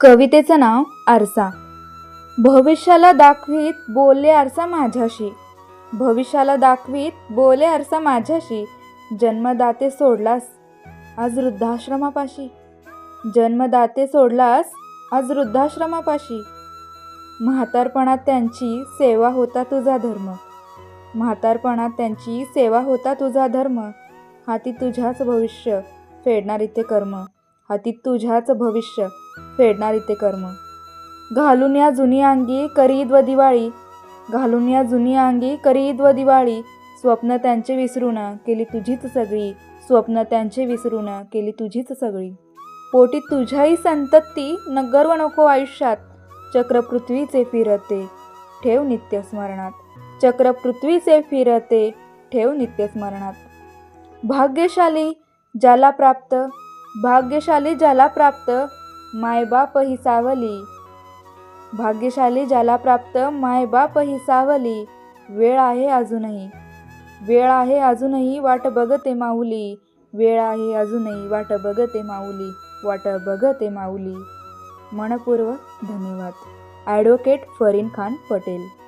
कवितेचं नाव आरसा. भविष्याला दाखवीत बोलले आरसा माझ्याशी. भविष्याला दाखवीत बोले आरसा माझ्याशी. जन्मदाते सोडलास आज वृद्धाश्रमापाशी. जन्मदाते सोडलास आज वृद्धाश्रमापाशी. म्हातारपणात त्यांची सेवा होता तुझा धर्म. म्हातारपणात त्यांची सेवा होता तुझा धर्म. हाती तुझ्याच भविष्य फेडणार इथे कर्म. हाती तुझ्याच भविष्य फेडणार इथे कर्म. घालून या जुनी अंगी करीद व दिवाळी. घालून या जुनी अंगी करीद व दिवाळी. स्वप्न त्यांचे विसरून केली तुझीच सगळी. स्वप्न त्यांचे विसरून केली तुझीच सगळी. पोटी तुझ्याही संतती न गर्व नको आयुष्यात. चक्र पृथ्वीचे फिरते ठेव नित्य स्मरणात. चक्र पृथ्वीचे फिरते ठेव नित्य स्मरणात. भाग्यशाली ज्याला प्राप्त भाग्यशाली ज्याला प्राप्त मायबाप ही सावली भाग्यशाली ज्याला प्राप्त मायबाप ही सावली वेळ आहे अजूनही. वेळ आहे अजूनही वाट बघते माऊली. वेळ आहे अजूनही वाट बघते माऊली. वाट बघते माऊली. मनपूर्वक धन्यवाद. ॲडव्होकेट फरीन खान पटेल.